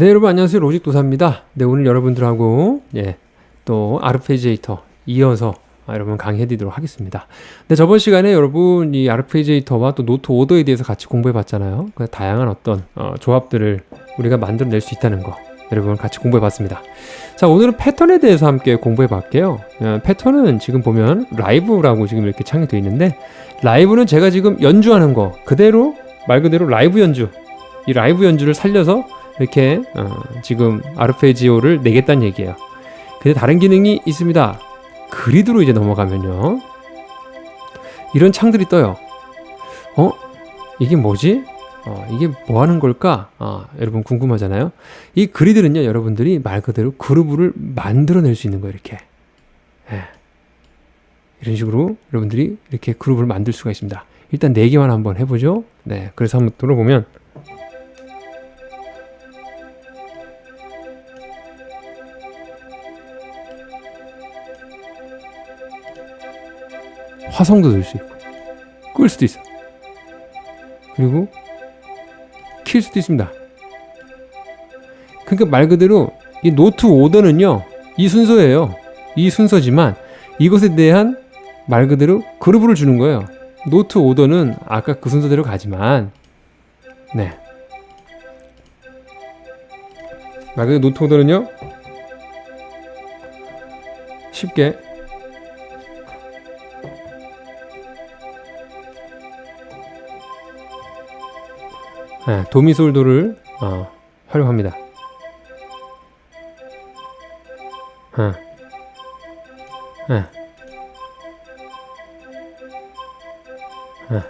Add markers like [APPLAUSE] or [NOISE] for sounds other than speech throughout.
네, 여러분 안녕하세요. 로직 도사입니다. 네, 오늘 여러분들하고 예, 또 아르페지에이터 이어서 아, 여러분 강의해 드리도록 하겠습니다. 네, 저번 시간에 여러분 이 아르페지에이터와 또 노트 오더에 대해서 같이 공부해 봤잖아요. 그 다양한 어떤 어, 조합들을 우리가 만들어 낼 수 있다는 거 여러분 같이 공부해 봤습니다. 자, 오늘은 패턴에 대해서 함께 공부해 볼게요. 어, 패턴은 지금 보면 라이브라고 지금 이렇게 창이 되어 있는데 라이브는 제가 지금 연주하는 거 그대로 말 그대로 라이브 연주 이 라이브 연주를 살려서 이렇게 어, 지금 아르페지오를 내겠다는 얘기예요. 근데 다른 기능이 있습니다. 그리드로 이제 넘어가면요. 이런 창들이 떠요. 어? 이게 뭐지? 어, 이게 뭐 하는 걸까? 아, 여러분 궁금하잖아요. 이 그리드는요, 여러분들이 말 그대로 그루브를 만들어낼 수 있는 거예요, 이렇게. 예. 이런 식으로 여러분들이 이렇게 그룹을 만들 수가 있습니다. 일단 네 개만 한번 해보죠. 네, 그래서 한번 들어보면 화성도 들 수 있고 끌 수도 있어. 그리고 킬 수도 있습니다. 그러니까 말 그대로 이 노트 오더는요 이 순서예요. 이 순서지만 이것에 대한 말 그대로 그루브를 주는 거예요. 노트 오더는 아까 그 순서대로 가지만 네. 말 그대로 노트 오더는요 쉽게 도미솔도를 어, 활용합니다. 어. 네. 네.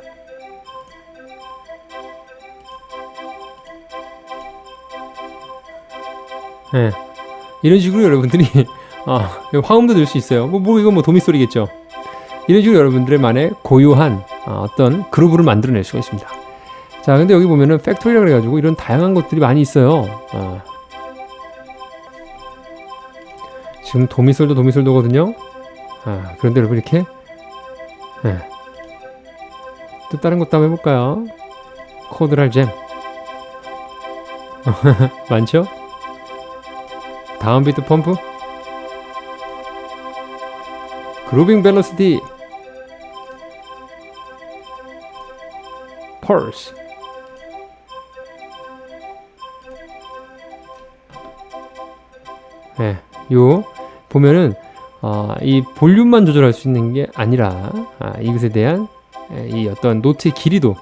네. 이런 식으로 여러분들이 [LAUGHS] 어, 화음도 낼수 있어요. 뭐, 뭐 이건 뭐 도미솔이겠죠. 이런 식으로 여러분들만의 고유한 어, 어떤 그루브를 만들어낼 수가 있습니다. 자, 근데 여기 보면은 팩토리라 그래가지고 이런 다양한 것들이 많이 있어요. 어. 지금 도미솔도 도미솔도거든요. 아, 그런데 여러분 이렇게 네. 또 다른 것도 한번 해볼까요? 코드랄 잼 [LAUGHS] 많죠? 다운 비트 펌프 그루빙 벨러시티 펄스 네, 요 보면은 어, 이 볼륨만 조절할 수 있는 게 아니라 아, 이것에 대한 에, 이 어떤 노트의 길이도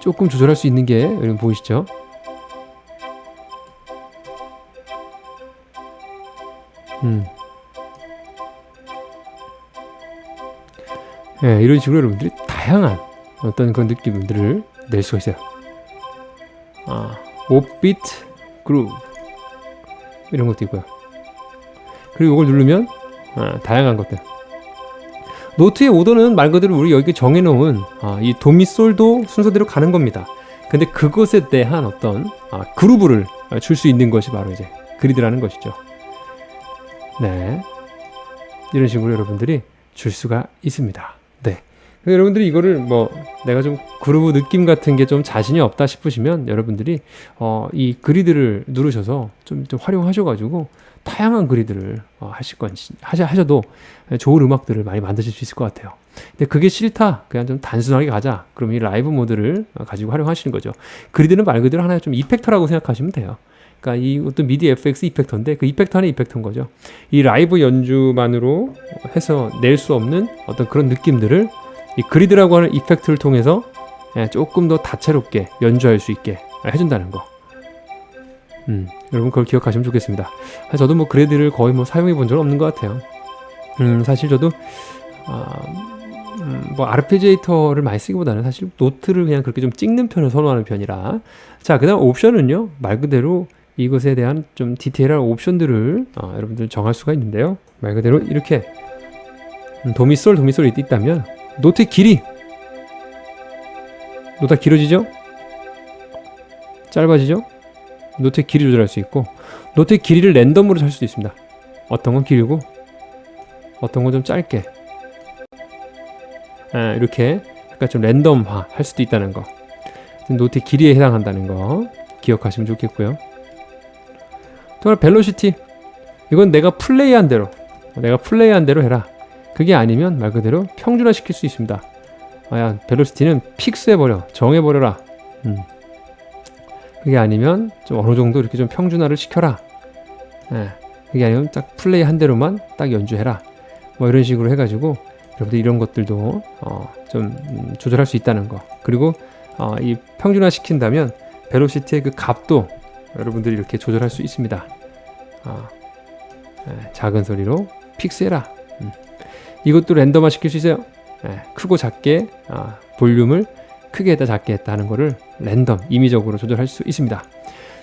조금 조절할 수 있는 게 여러분 보이시죠? 음. 네, 이런 식으로 여러분들이 다양한 어떤 그런 느낌들을 낼 수가 있어요. 아, 5비트 그룹 이런 것도 있고요. 그리고 이걸 누르면 아, 다양한 것들. 노트의 오더는 말 그대로 우리 여기 정해놓은 아, 이 도미솔도 순서대로 가는 겁니다. 근데 그것에 대한 어떤 아, 그루브를 줄 수 있는 것이 바로 이제 그리드라는 것이죠. 네. 이런 식으로 여러분들이 줄 수가 있습니다. 네. 여러분들이 이거를 뭐 내가 좀 그루브 느낌 같은 게 좀 자신이 없다 싶으시면 여러분들이 어, 이 그리드를 누르셔서 좀, 좀 활용하셔가지고 다양한 그리드를 어, 하실 건지 하셔, 하셔도 좋은 음악들을 많이 만드실 수 있을 것 같아요. 근데 그게 싫다. 그냥 좀 단순하게 가자. 그럼 이 라이브 모드를 어, 가지고 활용하시는 거죠. 그리드는 말 그대로 하나의 좀 이펙터라고 생각하시면 돼요. 그러니까 이 어떤 미디 FX 이펙터인데 그 이펙터 안에 이펙터인 거죠. 이 라이브 연주만으로 해서 낼 수 없는 어떤 그런 느낌들을 이 그리드라고 하는 이펙트를 통해서 예, 조금 더 다채롭게 연주할 수 있게 해준다는 거. 음, 여러분 그걸 기억하시면 좋겠습니다. 저도 뭐 그래드를 거의 뭐 사용해 본 적은 없는 것 같아요. 음, 사실 저도 아, 음, 뭐 아르페지에이터를 많이 쓰기보다는 사실 노트를 그냥 그렇게 좀 찍는 편을 선호하는 편이라. 자, 그다음 옵션은요 말 그대로 이것에 대한 좀 디테일한 옵션들을 어, 여러분들 정할 수가 있는데요. 말 그대로 이렇게 음, 도미솔 도미솔이 있다면 노트의 길이 노트가 길어지죠? 짧아지죠? 노트의 길이 조절할 수 있고 노트의 길이를 랜덤으로 할 수도 있습니다. 어떤 건 길고 어떤 건 좀 짧게 아, 이렇게 약간 좀 랜덤화 할 수도 있다는 거 노트의 길이에 해당한다는 거 기억하시면 좋겠고요. 또 벨로시티 이건 내가 플레이한 대로 내가 플레이한 대로 해라. 그게 아니면 말 그대로 평준화 시킬 수 있습니다. 아야 벨로시티는 픽스해 버려 정해 버려라. 음. 그게 아니면 좀 어느 정도 이렇게 좀 평준화를 시켜라. 예. 그게 아니면 딱 플레이 한 대로만 딱 연주해라. 뭐 이런 식으로 해가지고 여러분들 이런 것들도 어, 좀 음, 조절할 수 있다는 거. 그리고 어, 이 평준화 시킨다면 벨로시티의 그 값도 여러분들이 이렇게 조절할 수 있습니다. 어, 예, 작은 소리로 픽스해라. 음. 이것도 랜덤화 시킬 수 있어요. 예, 크고 작게 아, 볼륨을 크게 했다 작게 했다 하는 거를 랜덤 임의적으로 조절할 수 있습니다.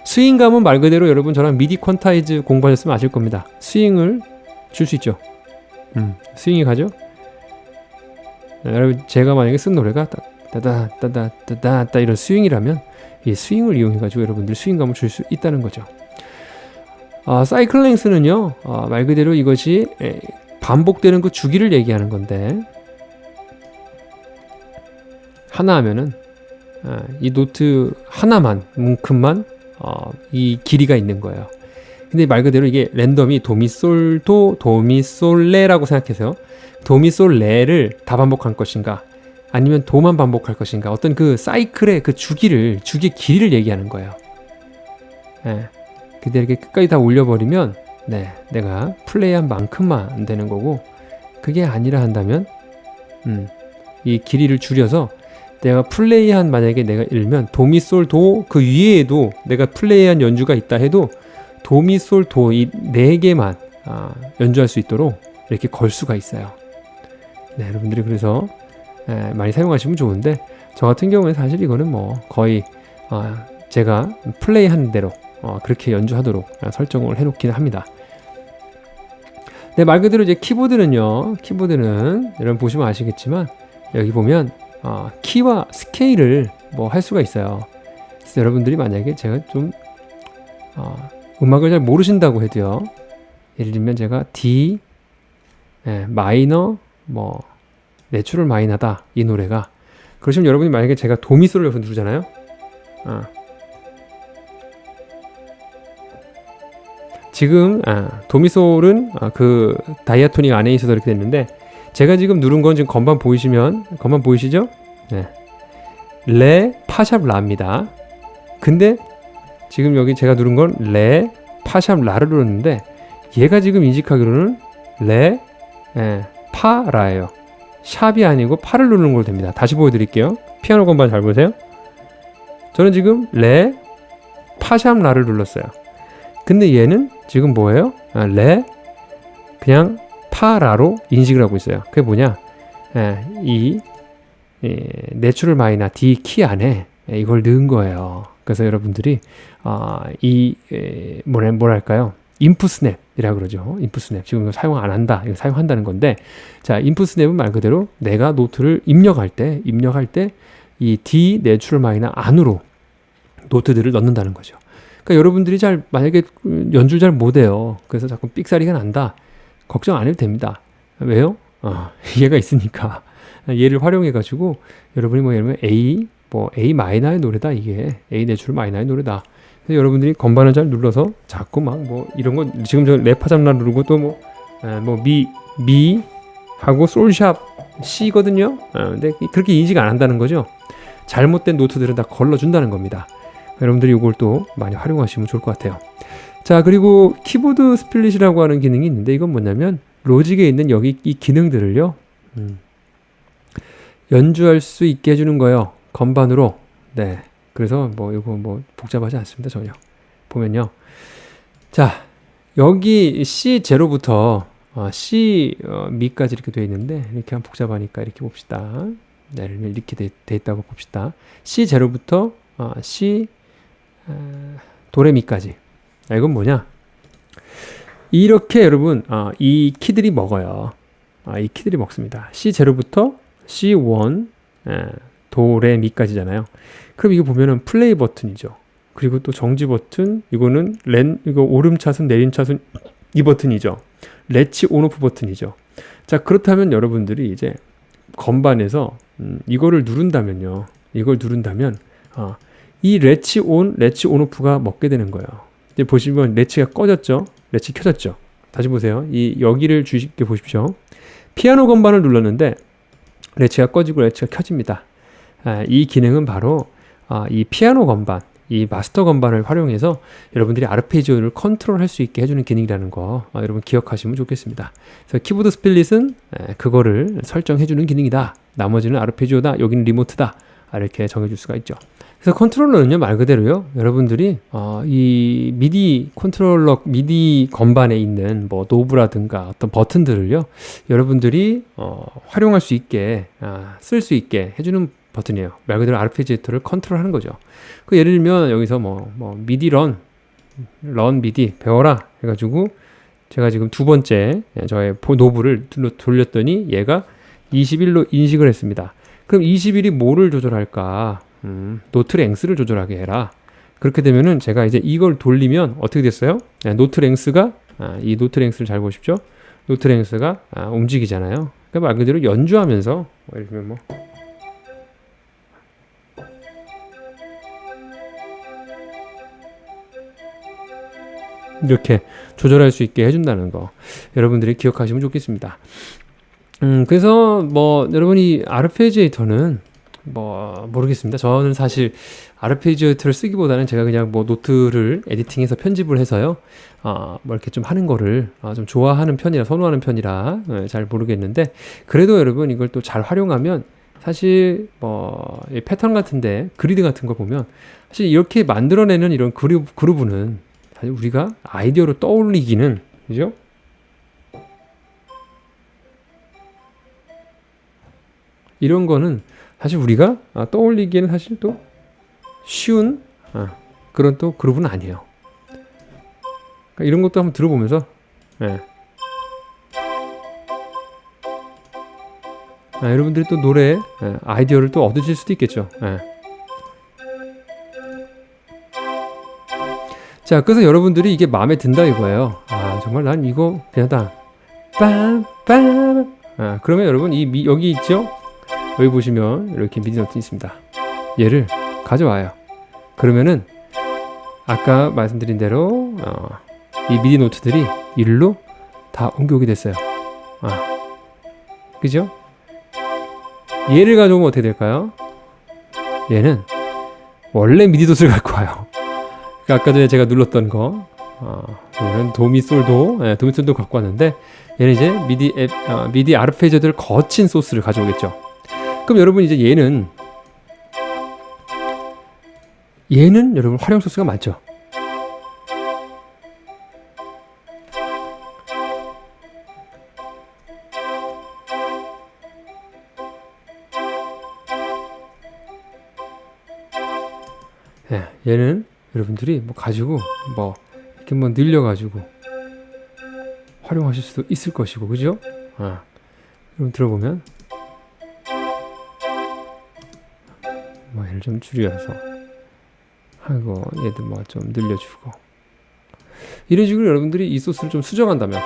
스윙감은 말 그대로 여러분 저랑 미디 퀀타이즈 공부하셨으면 아실 겁니다. 스윙을 줄 수 있죠. 음, 스윙이 가죠. 네, 여러분 제가 만약에 쓴 노래가 따다 따다 따다 따 이런 스윙이라면 이 스윙을 이용해 가지고 여러분들 스윙감을 줄 수 있다는 거죠. 아, 사이클 랭스는요 아, 말 그대로 이것이 에, 반복되는 그 주기를 얘기하는 건데 하나 하면은 아, 이 노트 하나만 문큼만 어, 이 길이가 있는 거예요. 근데 말 그대로 이게 랜덤이 도미솔도 도미솔레라고 생각해서 도미솔레를 다 반복할 것인가 아니면 도만 반복할 것인가 어떤 그 사이클의 그 주기를 주기의 길이를 얘기하는 거예요. 예. 근데 이렇게 끝까지 다 올려버리면 네 내가 플레이한 만큼만 되는 거고 그게 아니라 한다면 음, 이 길이를 줄여서 내가 플레이한 만약에 내가 일면 도미솔 도 그 위에도 내가 플레이한 연주가 있다 해도 도미솔 도 이 네 개만 아, 연주할 수 있도록 이렇게 걸 수가 있어요. 네, 여러분들이 그래서 에, 많이 사용하시면 좋은데 저 같은 경우에 사실 이거는 뭐 거의 아, 제가 플레이한 대로 어, 그렇게 연주하도록 설정을 해놓기는 합니다. 네, 말 그대로 이제 키보드는요. 키보드는 여러분 보시면 아시겠지만 여기 보면 어, 키와 스케일을 뭐 할 수가 있어요. 그래서 여러분들이 만약에 제가 좀 어, 음악을 잘 모르신다고 해도요. 예를 들면 제가 D 예, 마이너 뭐 내추럴 마이너다 이 노래가 그러시면 여러분이 만약에 제가 도미솔을 누르잖아요. 어. 지금 아, 도미솔은 아, 그 다이아토닉 안에 있어서 이렇게 됐는데 제가 지금 누른 건 지금 건반 보이시면 건반 보이시죠? 네. 레 파샵 라입니다. 근데 지금 여기 제가 누른 건 레 파샵 라를 누르는데 얘가 지금 인식하기로는 레 예, 파라예요. 샵이 아니고 파를 누르는 걸로 됩니다. 다시 보여드릴게요. 피아노 건반 잘 보세요. 저는 지금 레 파샵 라를 눌렀어요. 근데 얘는 지금 뭐예요? 아, 레 그냥 파라로 인식을 하고 있어요. 그게 뭐냐? 예, 이 예, 내추럴 마이나 D 키 안에 예, 이걸 넣은 거예요. 그래서 여러분들이 아, 이 에, 뭐라 뭐랄까요? 인풋 스냅이라 그러죠. 인풋 스냅. 지금 사용 안 한다. 이거 사용한다는 건데, 자, 인풋 스냅은 말 그대로 내가 노트를 입력할 때, 입력할 때 이 D 내추럴 마이너 안으로 노트들을 넣는다는 거죠. 그러니까 여러분들이 잘 만약에 연주를 잘 못해요. 그래서 자꾸 삑사리가 난다. 걱정 안 해도 됩니다. 왜요? [LAUGHS] 어, 얘가 있으니까 얘를 활용해 가지고 여러분이 뭐 예를 들면 A 뭐 A 마이너의 노래다 이게 A 내추럴 마이너의 노래다. 그래서 여러분들이 건반을 잘 눌러서 자꾸 막 뭐 이런 거 지금 저 레파잡나 누르고 또 뭐뭐미미 미 하고 솔샵 C거든요. 어, 근데 그렇게 인식 안 한다는 거죠. 잘못된 노트들은 다 걸러준다는 겁니다. 여러분들이 이걸 또 많이 활용하시면 좋을 것 같아요. 자, 그리고 키보드 스플릿이라고 하는 기능이 있는데 이건 뭐냐면 로직에 있는 여기 이 기능들을요. 음, 연주할 수 있게 해주는 거예요. 건반으로. 네. 그래서 뭐 이거 뭐 복잡하지 않습니다. 전혀. 보면요. 자, 여기 C0부터 어, C 어, 미까지 이렇게 되어 있는데 이렇게 하면 복잡하니까 이렇게 봅시다. 네, 이렇게 돼, 돼 있다고 봅시다. C0부터 어, C 어, 도레미까지. 아, 이건 뭐냐? 이렇게 여러분 어, 이 키들이 먹어요. 아, 이 키들이 먹습니다. C0부터 C1 에, 도레미까지잖아요. 그럼 이거 보면은 플레이 버튼이죠. 그리고 또 정지 버튼 이거는 렌 이거 오름 차순 내림 차순 이 버튼이죠. 레치 온오프 버튼이죠. 자 그렇다면 여러분들이 이제 건반에서 음, 이거를 누른다면요. 이걸 누른다면 어, 이 레치 온, 레치 온 오프가 먹게 되는 거예요. 이제 보시면 레치가 꺼졌죠. 레치 켜졌죠. 다시 보세요. 이 여기를 주식게 보십시오. 피아노 건반을 눌렀는데 레치가 꺼지고 레치가 켜집니다. 아, 이 기능은 바로 아, 이 피아노 건반, 이 마스터 건반을 활용해서 여러분들이 아르페지오를 컨트롤할 수 있게 해주는 기능이라는 거 아, 여러분 기억하시면 좋겠습니다. 그래서 키보드 스플릿은 에, 그거를 설정해주는 기능이다. 나머지는 아르페지오다. 여기는 리모트다. 아, 이렇게 정해줄 수가 있죠. 그래서 컨트롤러는요 말 그대로요. 여러분들이 어, 이 미디 컨트롤러 미디 건반에 있는 뭐 노브라든가 어떤 버튼들을요 여러분들이 어, 활용할 수 있게 아, 쓸 수 있게 해주는 버튼이에요. 말 그대로 아르페지에이터를 컨트롤하는 거죠. 그 예를 들면 여기서 뭐, 뭐 미디 런, 런 미디 배워라 해가지고 제가 지금 두 번째 예, 저의 보- 노브를 돌렸더니 얘가 21로 인식을 했습니다. 그럼 21이 뭐를 조절할까 음, 노트 랭스를 조절하게 해라. 그렇게 되면은 제가 이제 이걸 돌리면 어떻게 됐어요? 네, 노트 랭스가 아, 이 노트 랭스를 잘 보십시오. 노트 랭스가 아, 움직이잖아요. 그러니까 말 그대로 연주하면서 뭐 예를 들면 뭐 이렇게 조절할 수 있게 해준다는 거 여러분들이 기억하시면 좋겠습니다. 음, 그래서 뭐 여러분이 아르페지에이터는 뭐 모르겠습니다. 저는 사실 아르페지에이터를 쓰기보다는 제가 그냥 뭐 노트를 에디팅해서 편집을 해서요. 아, 뭐 이렇게 좀 하는 거를 아, 좀 좋아하는 편이라 선호하는 편이라 예, 잘 모르겠는데 그래도 여러분 이걸 또 잘 활용하면 사실 뭐이 패턴 같은데 그리드 같은 거 보면 사실 이렇게 만들어내는 이런 그룹 그루브는 사실 우리가 아이디어로 떠올리기는 그죠? 이런 거는 사실 우리가 아, 떠올리기에는 사실 또 쉬운 아, 그런 또 그룹은 아니에요. 그러니까 이런 것도 한번 들어보면서 예. 아, 여러분들이 또 노래 예, 아이디어를 또 얻으실 수도 있겠죠. 예. 자, 그래서 여러분들이 이게 마음에 든다 이거예요. 아, 정말 난 이거 괜찮다. 빰빰. 아, 그러면 여러분 이 미, 여기 있죠? 여기 보시면 이렇게 미디 노트 있습니다. 얘를 가져와요. 그러면은 아까 말씀드린 대로 어, 이 미디 노트들이 일로 다 옮겨오게 됐어요. 아, 그죠? 얘를 가져오면 어떻게 될까요? 얘는 원래 미디 노트를 갖고 와요. 그러니까 아까 전에 제가 눌렀던 거, 어, 얘는 도미솔도, 예, 도미솔도 갖고 왔는데 얘는 이제 미디 앱, 어, 미디 아르페지오들 거친 소스를 가져오겠죠. 그럼 여러분 이제 얘는 얘는 여러분 활용 소스가 많죠. 예, 얘는 여러분들이 뭐 가지고 뭐 이렇게 뭐 늘려가지고 활용하실 수도 있을 것이고 그죠? 아, 여러분 들어보면 좀 줄여서 하고 얘도 뭐 좀 늘려주고. 이런 식으로 여러분들이 이 소스를 좀 수정한다면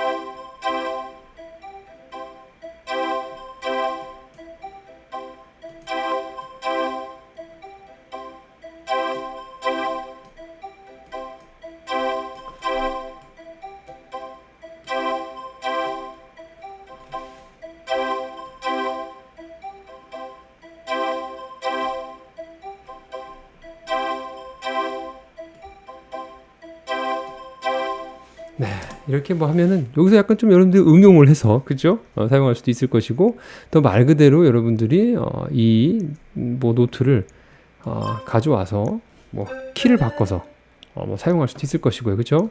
이렇게 뭐 하면은 여기서 약간 좀 여러분들 응용을 해서 그죠? 어, 사용할 수도 있을 것이고 또 말 그대로 여러분들이 어, 이뭐 노트를 어, 가져와서 뭐 키를 바꿔서 어, 뭐 사용할 수도 있을 것이고요, 그죠?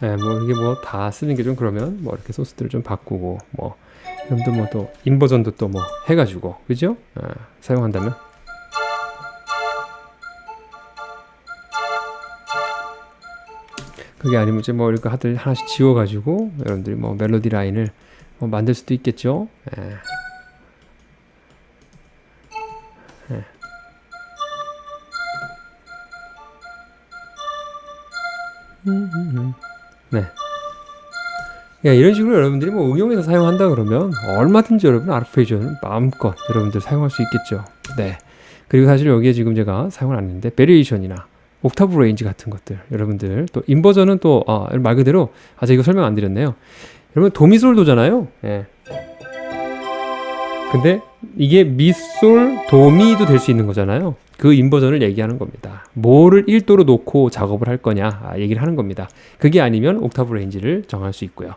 네, 뭐 이게 뭐 다 쓰는 게 좀 그러면 뭐 이렇게 소스들을 좀 바꾸고 뭐 여러분들 뭐또 인버전도 또 뭐 해가지고 그죠? 아, 사용한다면 그게 아니면 이제 뭐 이렇게 하들 하나씩 지워가지고 여러분들이 뭐 멜로디 라인을 뭐 만들 수도 있겠죠. 예. 예. 네. 야, 이런 식으로 여러분들이 뭐 응용해서 사용한다 그러면 얼마든지 여러분 아르페지오는 마음껏 여러분들 사용할 수 있겠죠. 네. 그리고 사실 여기에 지금 제가 사용을 안 했는데 베리에이션이나 옥타브 레인지 같은 것들 여러분들 또 인버전은 또말 그대로 아직 이거 설명 안 드렸네요. 여러분 도미솔도잖아요. 예. 근데 이게 미솔 도미도 될 수 있는 거잖아요. 그 인버전을 얘기하는 겁니다. 뭐를 1도로 놓고 작업을 할 거냐 아, 얘기를 하는 겁니다. 그게 아니면 옥타브 레인지를 정할 수 있고요.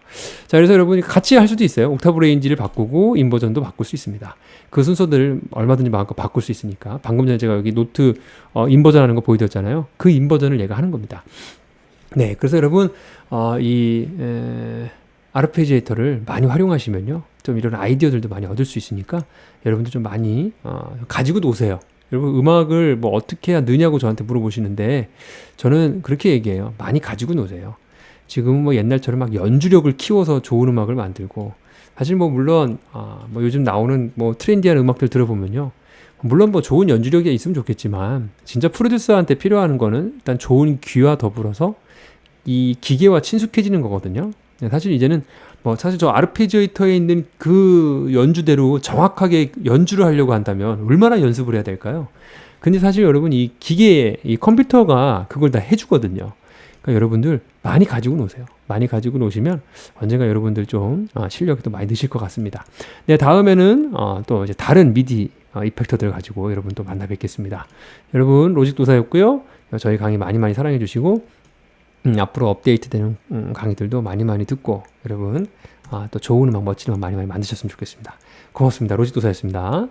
자, 그래서 여러분이 같이 할 수도 있어요. 옥타브 레인지를 바꾸고 인버전도 바꿀 수 있습니다. 그 순서들 얼마든지 마음껏 바꿀 수 있으니까 방금 전에 제가 여기 노트 어, 인버전 하는 거 보여드렸잖아요. 그 인버전을 얘가 하는 겁니다. 네, 그래서 여러분 어, 이 에, 아르페지에이터를 많이 활용하시면요, 좀 이런 아이디어들도 많이 얻을 수 있으니까 여러분들 좀 많이 어, 가지고 노세요. 여러분 음악을 뭐 어떻게 해야 느냐고 저한테 물어보시는데 저는 그렇게 얘기해요. 많이 가지고 노세요. 지금 뭐 옛날처럼 막 연주력을 키워서 좋은 음악을 만들고 사실 뭐 물론 아, 뭐 요즘 나오는 뭐 트렌디한 음악들 들어보면요. 물론 뭐 좋은 연주력이 있으면 좋겠지만 진짜 프로듀서한테 필요한 거는 일단 좋은 귀와 더불어서 이 기계와 친숙해지는 거거든요. 네, 사실 이제는 뭐 사실 저 아르페지에이터에 있는 그 연주대로 정확하게 연주를 하려고 한다면 얼마나 연습을 해야 될까요? 근데 사실 여러분 이 기계, 이 컴퓨터가 그걸 다 해주거든요. 그러니까 여러분들 많이 가지고 노세요. 많이 가지고 노시면 언젠가 여러분들 좀 아, 실력이 또 많이 느실 것 같습니다. 네, 다음에는 어, 또 이제 다른 미디 어, 이펙터들 가지고 여러분 또 만나 뵙겠습니다. 여러분 로직 도사였고요. 저희 강의 많이 많이 사랑해 주시고 음, 앞으로 업데이트되는 음, 강의들도 많이 많이 듣고 여러분 아, 또 좋은 음악 멋진 음악 많이 많이 만드셨으면 좋겠습니다. 고맙습니다. 로직 도사였습니다.